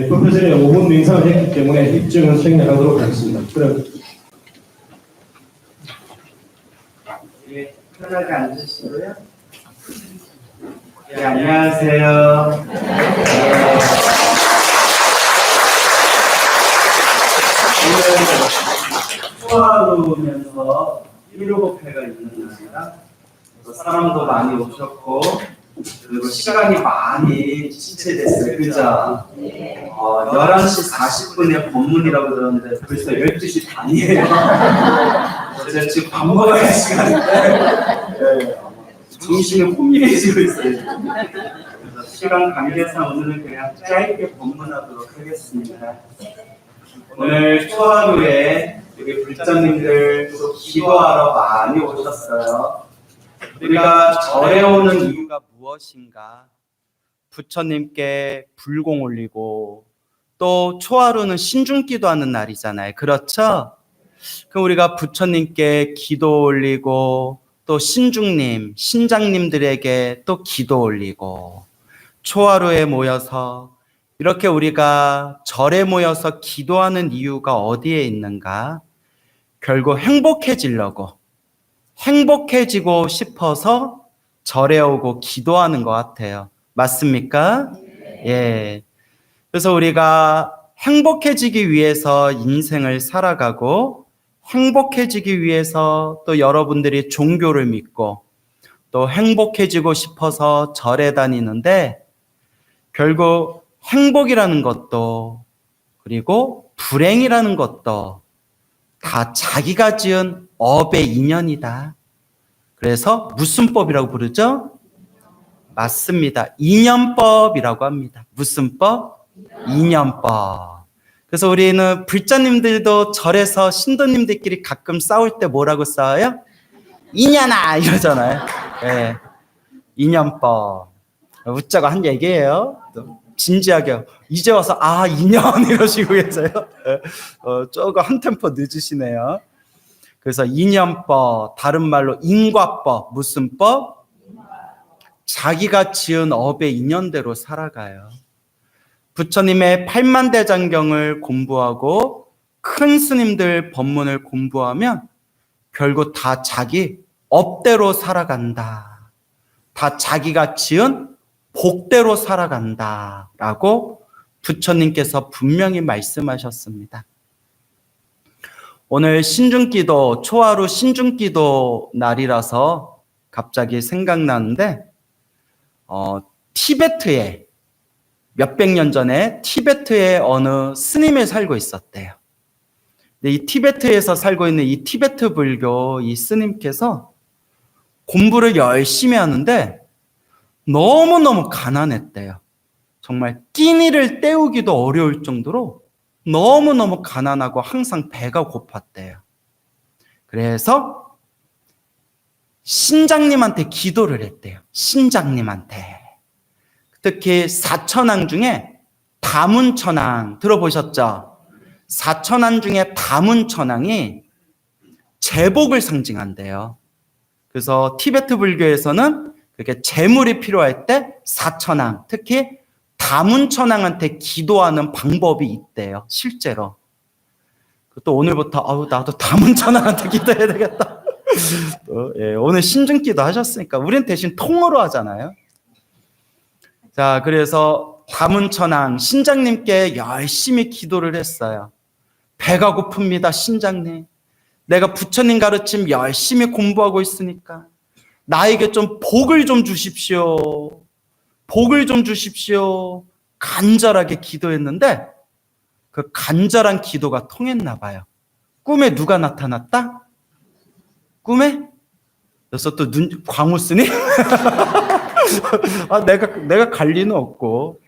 네, 프로페서의 5분 맹상을 했기 때문에 입증은 생략하도록 하겠습니다. 그럼 예, 편하게 앉으시고요. 네, 안녕하세요. 오늘 소아로면서 1호급회가 있는 날이라 그래서 사람도 많이 오셨고 그리고 시간이 많이 지체됐어요. 그죠? 어, 11시 40분에 법문이라고 들었는데 벌써 12시 반이에요. 제가 지금 밥 먹어야 할 시간인데 네, 정신이 혼미해지고 있어요. 그래서 시간 관계상 오늘은 그냥 짧게 법문하도록 하겠습니다. 오늘 초하루에 여기 불자님들 또 기도하러 많이 오셨어요. 우리가 절에 오는 이유가 무엇인가? 부처님께 불공 올리고 또 초하루는 신중기도 하는 날이잖아요. 그렇죠? 그럼 우리가 부처님께 기도 올리고 또 신중님, 신장님들에게 또 기도 올리고 초하루에 모여서 이렇게 우리가 절에 모여서 기도하는 이유가 어디에 있는가? 결국 행복해지려고 행복해지고 싶어서 절에 오고 기도하는 것 같아요. 맞습니까? 예. 그래서 우리가 행복해지기 위해서 인생을 살아가고 행복해지기 위해서 또 여러분들이 종교를 믿고 또 행복해지고 싶어서 절에 다니는데 결국 행복이라는 것도 그리고 불행이라는 것도 다 자기가 지은 업의 인연이다. 그래서 무슨 법이라고 부르죠? 맞습니다. 인연법이라고 합니다. 무슨 법? 인연법. 그래서 우리는 불자님들도 절에서 신도님들끼리 가끔 싸울 때 뭐라고 싸워요? 인연아 이러잖아요. 예. 인연법. 웃자고 한 얘기예요. 또 진지하게 이제 와서 아 인연 이러시고 계세요. 예. 어, 조금 한 템포 늦으시네요. 그래서 인연법, 다른 말로 인과법, 무슨 법? 자기가 지은 업의 인연대로 살아가요. 부처님의 팔만대장경을 공부하고 큰 스님들 법문을 공부하면 결국 다 자기 업대로 살아간다. 다 자기가 지은 복대로 살아간다. 라고 부처님께서 분명히 말씀하셨습니다. 오늘 신중기도, 초하루 신중기도 날이라서 갑자기 생각나는데, 어, 티베트에 몇백 년 전에 티베트에 어느 스님이 살고 있었대요. 근데 이 티베트에서 살고 있는 이 티베트 불교 이 스님께서 공부를 열심히 하는데 너무너무 가난했대요. 정말 끼니를 때우기도 어려울 정도로 너무너무 가난하고 항상 배가 고팠대요. 그래서 신장님한테 기도를 했대요. 신장님한테. 특히 사천왕 중에 다문천왕 들어보셨죠? 사천왕 중에 다문천왕이 제복을 상징한대요. 그래서 티베트 불교에서는 그렇게 재물이 필요할 때 사천왕, 특히 다문천왕한테 기도하는 방법이 있대요. 실제로. 또 오늘부터 아우 나도 다문천왕한테 기도해야 되겠다. 또, 예, 오늘 신중기도 하셨으니까 우리는 대신 통으로 하잖아요. 자, 그래서 다문천왕 신장님께 열심히 기도를 했어요. 배가 고픕니다, 신장님. 내가 부처님 가르침 열심히 공부하고 있으니까 나에게 좀 복을 좀 주십시오. 복을 좀 주십시오. 간절하게 기도했는데 그 간절한 기도가 통했나 봐요. 꿈에 누가 나타났다? 꿈에? 그래서 또 눈, 광우 쓰니? 아, 내가, 내가 갈 리는 없고.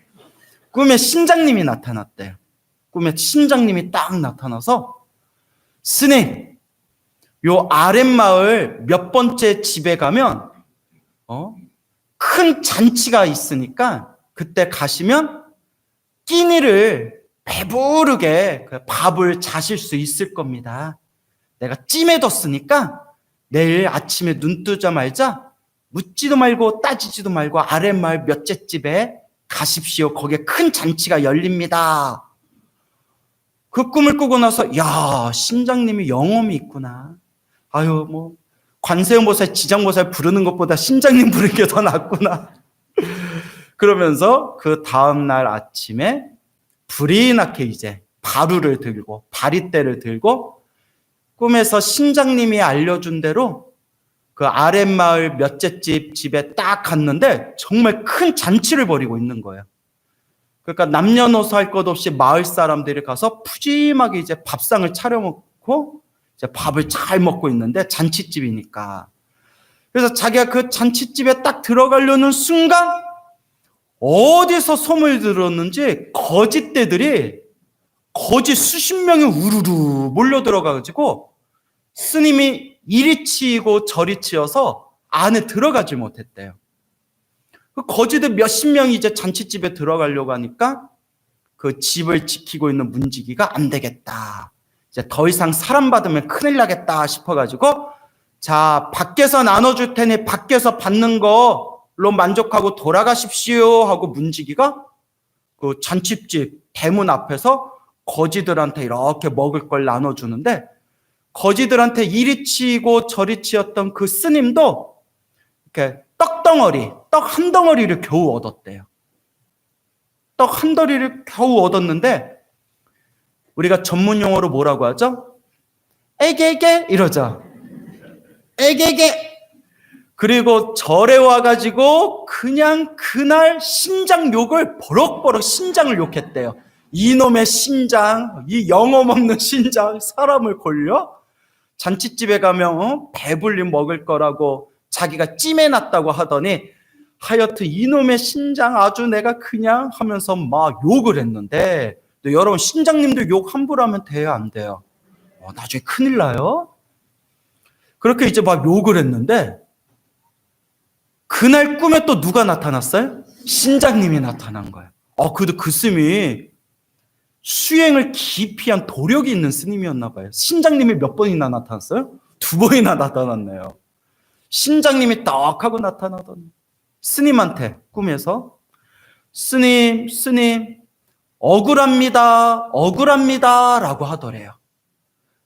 꿈에 신장님이 나타났대요. 꿈에 신장님이 딱 나타나서, 스님, 요 아랫마을 몇 번째 집에 가면, 어, 큰 잔치가 있으니까, 그때 가시면, 끼니를 배부르게 그 밥을 자실 수 있을 겁니다. 내가 찜해뒀으니까, 내일 아침에 눈 뜨자마자 묻지도 말고 따지지도 말고 아랫마을 몇째 집에 가십시오. 거기에 큰 잔치가 열립니다. 그 꿈을 꾸고 나서 야 신장님이 영험이 있구나. 아유 뭐 관세음 보살, 지장 보살 부르는 것보다 신장님 부르는 게 더 낫구나. 그러면서 그 다음 날 아침에 불이 나게 이제 바루를 들고 바리떼를 들고 꿈에서 신장님이 알려준 대로 그 아랫마을 몇째 집 집에 딱 갔는데 정말 큰 잔치를 벌이고 있는 거예요. 그러니까 남녀노소 할 것 없이 마을 사람들이 가서 푸짐하게 이제 밥상을 차려먹고 밥을 잘 먹고 있는데 잔치집이니까. 그래서 자기가 그 잔치집에 딱 들어가려는 순간 어디서 소문이 들었는지 거짓대들이 거짓 수십 명이 우르르 몰려 들어가가지고 스님이 이리 치이고 저리 치여서 안에 들어가지 못했대요. 그 거지들 몇십 명이 이제 잔치집에 들어가려고 하니까 그 집을 지키고 있는 문지기가 안 되겠다. 이제 더 이상 사람 받으면 큰일 나겠다 싶어가지고 자 밖에서 나눠줄 테니 밖에서 받는 거로 만족하고 돌아가십시오 하고 문지기가 그 잔치집 대문 앞에서 거지들한테 이렇게 먹을 걸 나눠주는데 거지들한테 이리 치고 저리 치였던 그 스님도 이렇게 떡덩어리, 떡 한 덩어리를 겨우 얻었대요. 떡 한 덩어리를 겨우 얻었는데 우리가 전문 용어로 뭐라고 하죠? 에게게 이러죠. 에게게 그리고 절에 와가지고 그냥 그날 신장 욕을 버럭버럭 신장을 욕했대요. 이놈의 신장, 이 영험 없는 신장, 사람을 골려? 잔치집에 가면 어? 배불리 먹을 거라고 자기가 찜해놨다고 하더니 하여튼 이놈의 신장 아주 내가 그냥 하면서 막 욕을 했는데 근데 여러분 신장님도 욕 함부로 하면 돼요 안 돼요? 어, 나중에 큰일 나요. 그렇게 이제 막 욕을 했는데 그날 꿈에 또 누가 나타났어요? 신장님이 나타난 거예요. 어, 그래도 그 스님이 수행을 깊이 한 도력이 있는 스님이었나 봐요. 신장님이 몇 번이나 나타났어요? 두 번이나 나타났네요. 신장님이 딱 하고 나타나더니 스님한테 꿈에서 스님, 스님, 억울합니다, 억울합니다 라고 하더래요.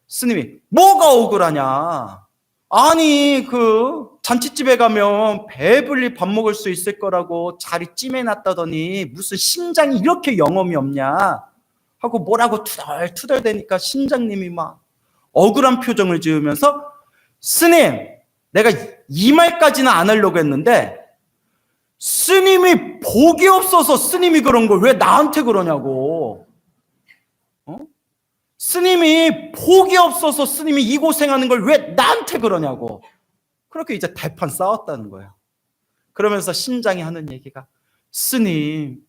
스님이 뭐가 억울하냐? 아니 그 잔치집에 가면 배불리 밥 먹을 수 있을 거라고 자리 찜해놨다더니 무슨 신장이 이렇게 영험이 없냐? 하고 뭐라고 투덜투덜 대니까 신장님이 막 억울한 표정을 지으면서 스님, 내가 이 말까지는 안 하려고 했는데 스님이 복이 없어서 스님이 그런 걸 왜 나한테 그러냐고. 어? 스님이 복이 없어서 스님이 이 고생하는 걸 왜 나한테 그러냐고. 그렇게 이제 대판 싸웠다는 거예요. 그러면서 신장이 하는 얘기가 스님,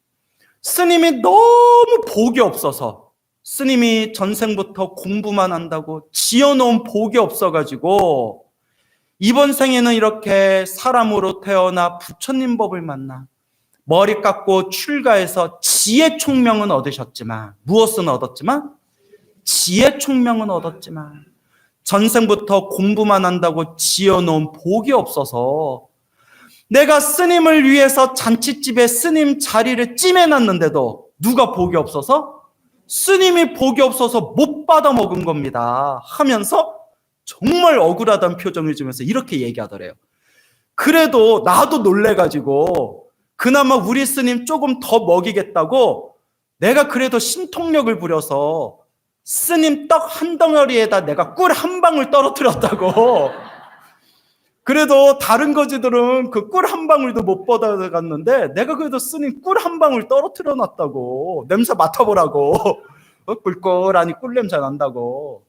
스님이 너무 복이 없어서 스님이 전생부터 공부만 한다고 지어놓은 복이 없어가지고 이번 생에는 이렇게 사람으로 태어나 부처님 법을 만나 머리 깎고 출가해서 지혜 총명은 얻으셨지만 무엇은 얻었지만? 지혜 총명은 얻었지만 전생부터 공부만 한다고 지어놓은 복이 없어서 내가 스님을 위해서 잔치집에 스님 자리를 찜해놨는데도 누가 복이 없어서? 스님이 복이 없어서 못 받아 먹은 겁니다 하면서 정말 억울하다는 표정을 지으면서 이렇게 얘기하더래요. 그래도 나도 놀래가지고 그나마 우리 스님 조금 더 먹이겠다고 내가 그래도 신통력을 부려서 스님 떡 한 덩어리에다 내가 꿀 한 방울 떨어뜨렸다고. 그래도 다른 거지들은 그 꿀 한 방울도 못 받아갔는데 내가 그래도 스님 꿀 한 방울 떨어뜨려 놨다고. 냄새 맡아보라고. 어, 꿀꿀하니 꿀 냄새 난다고.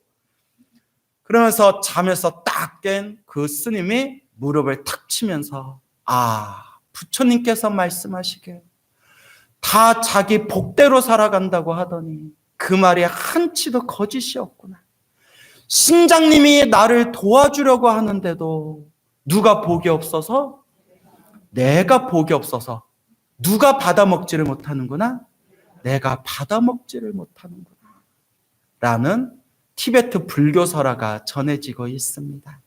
그러면서 잠에서 딱 깬 그 스님이 무릎을 탁 치면서 아 부처님께서 말씀하시길 다 자기 복대로 살아간다고 하더니 그 말이 한치도 거짓이었구나. 신장님이 나를 도와주려고 하는데도 누가 복이 없어서 내가 복이 없어서 누가 받아먹지를 못하는구나. 내가 받아먹지를 못하는구나. 라는 티베트 불교 설화가 전해지고 있습니다.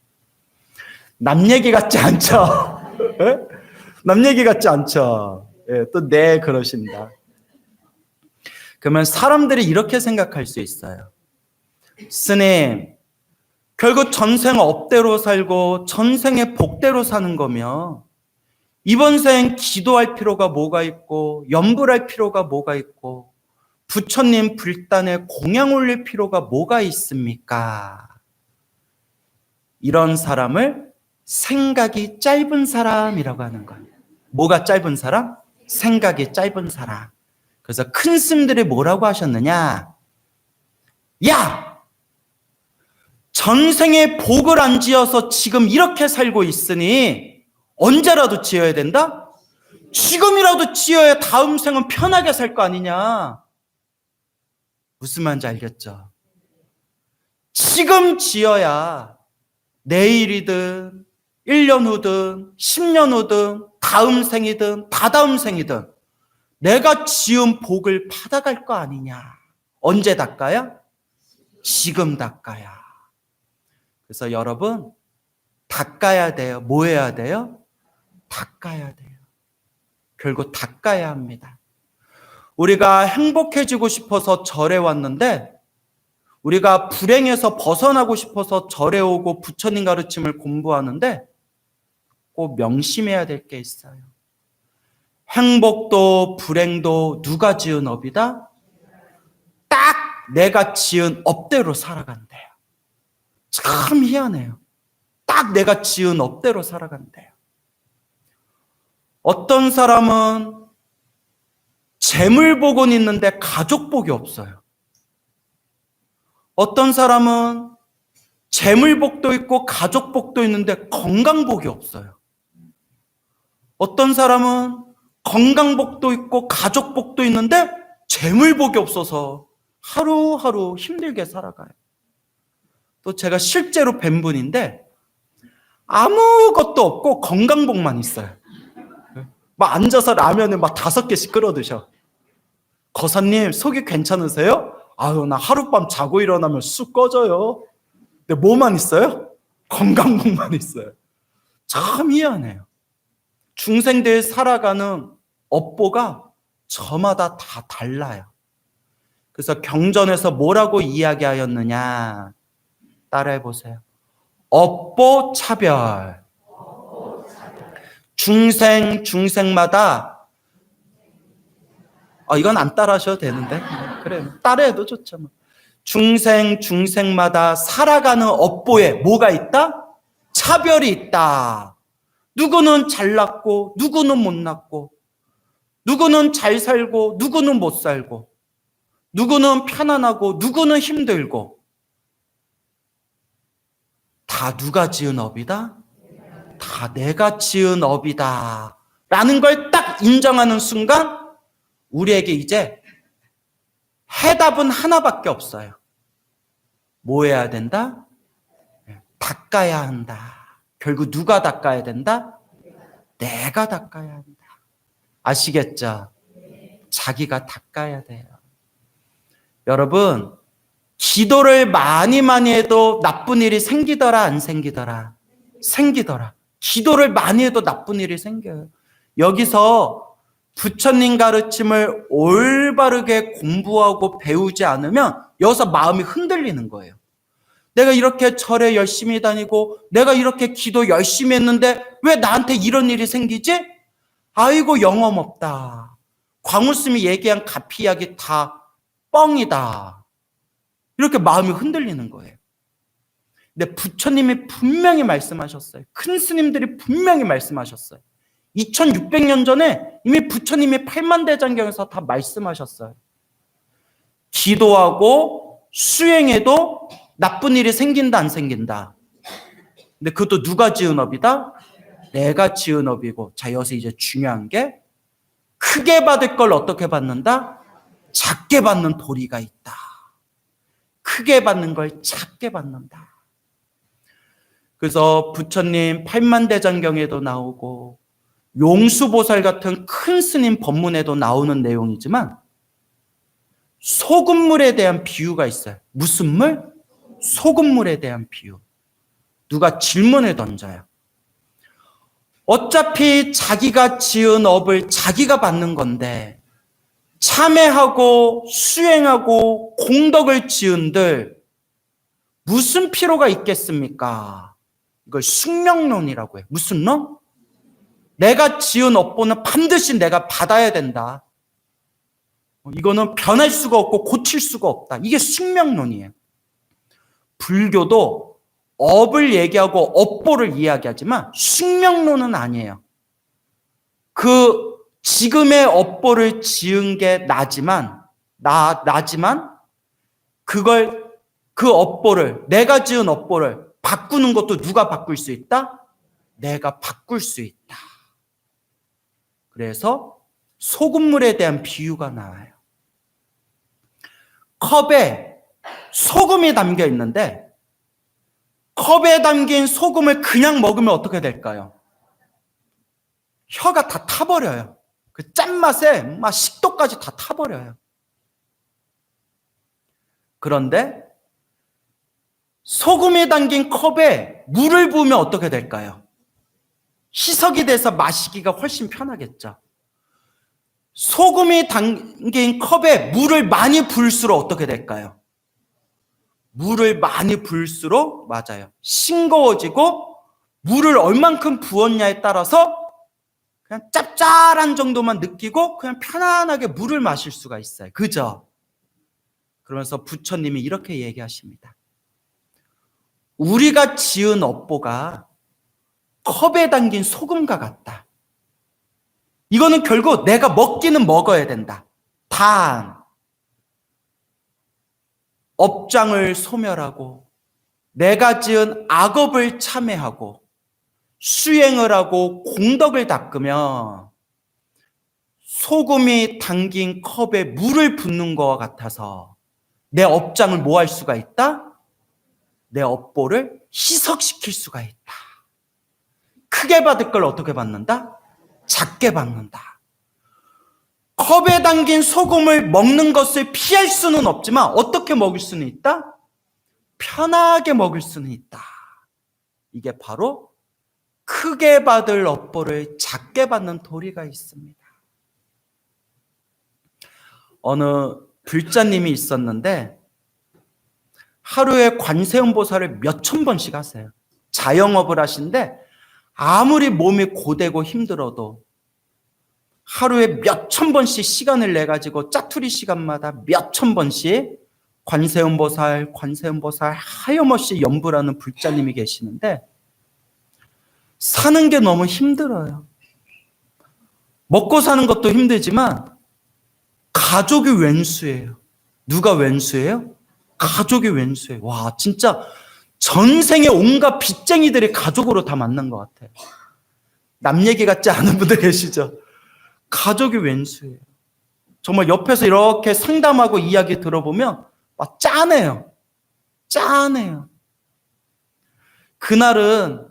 남 얘기 같지 않죠? 예? 남 얘기 같지 않죠? 예, 또 네 그러신다. 그러면 사람들이 이렇게 생각할 수 있어요. 스님, 결국 전생 업대로 살고 전생에 복대로 사는 거면 이번 생 기도할 필요가 뭐가 있고 염불할 필요가 뭐가 있고 부처님 불단에 공양 올릴 필요가 뭐가 있습니까? 이런 사람을 생각이 짧은 사람이라고 하는 거예요. 뭐가 짧은 사람? 생각이 짧은 사람. 그래서 큰 스님들이 뭐라고 하셨느냐? 야! 전생에 복을 안 지어서 지금 이렇게 살고 있으니 언제라도 지어야 된다? 지금이라도 지어야 다음 생은 편하게 살 거 아니냐? 무슨 말인지 알겠죠? 지금 지어야 내일이든 1년 후든 10년 후든 다음 생이든 다다음 생이든 내가 지은 복을 받아갈 거 아니냐. 언제 닦아야? 지금 닦아야. 그래서 여러분 닦아야 돼요. 뭐 해야 돼요? 닦아야 돼요. 결국 닦아야 합니다. 우리가 행복해지고 싶어서 절에 왔는데 우리가 불행에서 벗어나고 싶어서 절에 오고 부처님 가르침을 공부하는데 꼭 명심해야 될 게 있어요. 행복도 불행도 누가 지은 업이다? 딱 내가 지은 업대로 살아간대요. 참 희한해요. 딱 내가 지은 업대로 살아간대요. 어떤 사람은 재물 복은 있는데 가족 복이 없어요. 어떤 사람은 재물 복도 있고 가족 복도 있는데 건강 복이 없어요. 어떤 사람은 건강 복도 있고 가족 복도 있는데 재물 복이 없어서 하루하루 힘들게 살아가요. 또 제가 실제로 뵌 분인데 아무것도 없고 건강복만 있어요. 막 앉아서 라면을 막 다섯 개씩 끓여 드셔. 거사님 속이 괜찮으세요? 아유 나 하룻밤 자고 일어나면 쑥 꺼져요. 근데 뭐만 있어요? 건강복만 있어요. 참 희한해요. 중생들 살아가는 업보가 저마다 다 달라요. 그래서 경전에서 뭐라고 이야기하였느냐? 따라해 보세요. 업보 차별. 중생 중생마다 아 이건 안 따라하셔도 되는데 그래 따라해도 좋죠. 뭐. 중생 중생마다 살아가는 업보에 뭐가 있다? 차별이 있다. 누구는 잘났고 누구는 못났고 누구는 잘 살고 누구는 못 살고 누구는 편안하고 누구는 힘들고 다 누가 지은 업이다? 다 내가 지은 업이다. 라는 걸 딱 인정하는 순간 우리에게 이제 해답은 하나밖에 없어요. 뭐 해야 된다? 닦아야 한다. 결국 누가 닦아야 된다? 내가 닦아야 한다. 아시겠죠? 자기가 닦아야 돼요. 여러분, 기도를 많이 많이 해도 나쁜 일이 생기더라, 안 생기더라? 생기더라. 기도를 많이 해도 나쁜 일이 생겨요. 여기서 부처님 가르침을 올바르게 공부하고 배우지 않으면 여기서 마음이 흔들리는 거예요. 내가 이렇게 절에 열심히 다니고 내가 이렇게 기도 열심히 했는데 왜 나한테 이런 일이 생기지? 아이고 영험 없다. 광우스님이 얘기한 가피 이야기 다 뻥이다. 이렇게 마음이 흔들리는 거예요. 근데 부처님이 분명히 말씀하셨어요. 큰 스님들이 분명히 말씀하셨어요. 2600년 전에 이미 부처님이 팔만대장경에서 다 말씀하셨어요. 기도하고 수행해도 나쁜 일이 생긴다 안 생긴다. 근데 그것도 누가 지은 업이다? 내가 지은 업이고 자 여기서 이제 중요한 게 크게 받을 걸 어떻게 받는다? 작게 받는 도리가 있다. 크게 받는 걸 작게 받는다. 그래서 부처님 팔만대장경에도 나오고 용수보살 같은 큰 스님 법문에도 나오는 내용이지만 소금물에 대한 비유가 있어요. 무슨 물? 소금물에 대한 비유. 누가 질문을 던져요. 어차피 자기가 지은 업을 자기가 받는 건데 참회하고 수행하고 공덕을 지은들 무슨 필요가 있겠습니까? 이걸 숙명론이라고 해. 무슨 론? 내가 지은 업보는 반드시 내가 받아야 된다. 이거는 변할 수가 없고 고칠 수가 없다. 이게 숙명론이에요. 불교도 업을 얘기하고 업보를 이야기하지만 숙명론은 아니에요. 그 지금의 업보를 지은 게 나지만 나 나지만 그걸 그 업보를 내가 지은 업보를 바꾸는 것도 누가 바꿀 수 있다? 내가 바꿀 수 있다. 그래서 소금물에 대한 비유가 나와요. 컵에 소금이 담겨 있는데 컵에 담긴 소금을 그냥 먹으면 어떻게 될까요? 혀가 다 타버려요. 그 짠맛에 막 식도까지 다 타버려요. 그런데 소금이 담긴 컵에 물을 부으면 어떻게 될까요? 희석이 돼서 마시기가 훨씬 편하겠죠. 소금이 담긴 컵에 물을 많이 부을수록 어떻게 될까요? 물을 많이 부을수록 맞아요. 싱거워지고 물을 얼만큼 부었냐에 따라서 그냥 짭짤한 정도만 느끼고 그냥 편안하게 물을 마실 수가 있어요. 그죠? 그러면서 부처님이 이렇게 얘기하십니다. 우리가 지은 업보가 컵에 담긴 소금과 같다. 이거는 결국 내가 먹기는 먹어야 된다. 단, 업장을 소멸하고 내가 지은 악업을 참회하고 수행을 하고 공덕을 닦으면 소금이 담긴 컵에 물을 붓는 것과 같아서 내 업장을 뭐 할 수가 있다? 내 업보를 희석시킬 수가 있다. 크게 받을 걸 어떻게 받는다? 작게 받는다. 컵에 담긴 소금을 먹는 것을 피할 수는 없지만 어떻게 먹을 수는 있다? 편하게 먹을 수는 있다. 이게 바로 크게 받을 업보를 작게 받는 도리가 있습니다. 어느 불자님이 있었는데 하루에 관세음보살을 몇 천 번씩 하세요. 자영업을 하신데 아무리 몸이 고되고 힘들어도 하루에 몇 천 번씩 시간을 내 가지고 짜투리 시간마다 몇 천 번씩 관세음보살, 관세음보살 하염없이 연불하는 불자님이 계시는데 사는 게 너무 힘들어요. 먹고 사는 것도 힘들지만 가족이 왼수예요. 누가 왼수예요? 가족이 왼수예요. 와, 진짜 전생에 온갖 빚쟁이들이 가족으로 다 만난 것 같아요. 남 얘기 같지 않은 분들 계시죠? 가족이 왼수예요. 정말 옆에서 이렇게 상담하고 이야기 들어보면 막 짠해요. 짠해요. 그날은,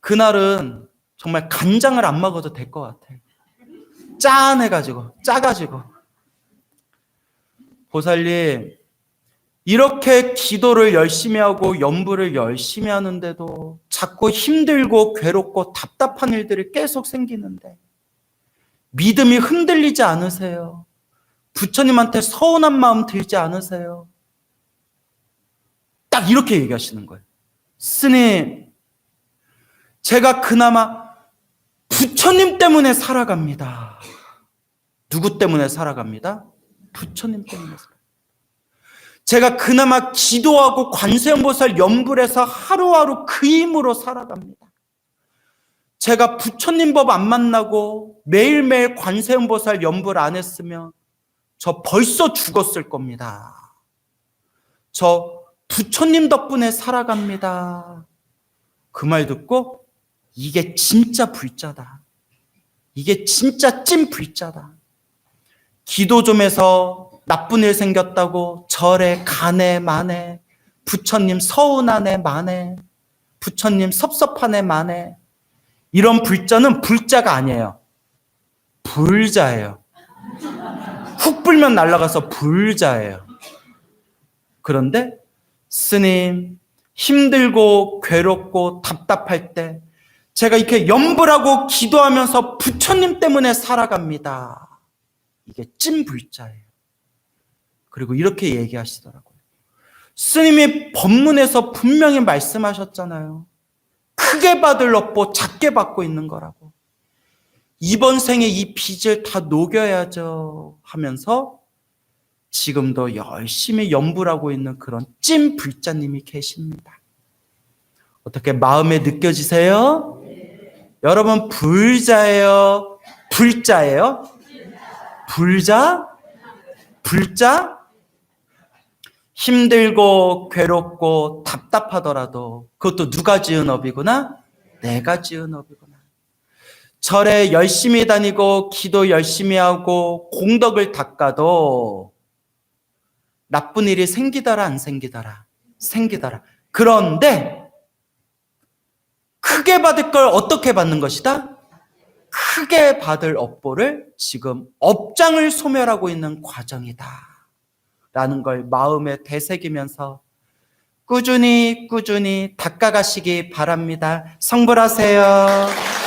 그날은 정말 간장을 안 먹어도 될 것 같아요. 짠해가지고, 짜가지고. 보살님, 이렇게 기도를 열심히 하고 연부를 열심히 하는데도 자꾸 힘들고 괴롭고 답답한 일들이 계속 생기는데 믿음이 흔들리지 않으세요? 부처님한테 서운한 마음 들지 않으세요? 딱 이렇게 얘기하시는 거예요. 스님, 제가 그나마 부처님 때문에 살아갑니다. 누구 때문에 살아갑니다? 부처님 때문에 살아갑니다. 제가 그나마 기도하고 관세음보살 연불해서 하루하루 그 힘으로 살아갑니다. 제가 부처님 법 안 만나고 매일매일 관세음보살 연불 안 했으면 저 벌써 죽었을 겁니다. 저 부처님 덕분에 살아갑니다. 그 말 듣고 이게 진짜 불자다. 이게 진짜 찐 불자다. 기도 좀 해서 나쁜 일 생겼다고 절에 가네 마네 부처님 서운하네 마네 부처님 섭섭하네 마네 이런 불자는 불자가 아니에요. 불자예요. 훅 불면 날아가서 불자예요. 그런데 스님 힘들고 괴롭고 답답할 때 제가 이렇게 염불하고 기도하면서 부처님 때문에 살아갑니다. 이게 찐 불자예요. 그리고 이렇게 얘기하시더라고요. 스님이 법문에서 분명히 말씀하셨잖아요. 크게 받을 업보 작게 받고 있는 거라고. 이번 생에 이 빚을 다 녹여야죠 하면서 지금도 열심히 염불하고 있는 그런 찐 불자님이 계십니다. 어떻게 마음에 느껴지세요? 여러분 불자예요? 불자예요? 불자? 불자? 힘들고 괴롭고 답답하더라도 그것도 누가 지은 업이구나? 내가 지은 업이구나. 절에 열심히 다니고 기도 열심히 하고 공덕을 닦아도 나쁜 일이 생기더라 안 생기더라? 생기더라. 그런데 크게 받을 걸 어떻게 받는 것이다? 크게 받을 업보를 지금 업장을 소멸하고 있는 과정이다. 라는 걸 마음에 되새기면서 꾸준히 꾸준히 닦아가시기 바랍니다. 성불하세요.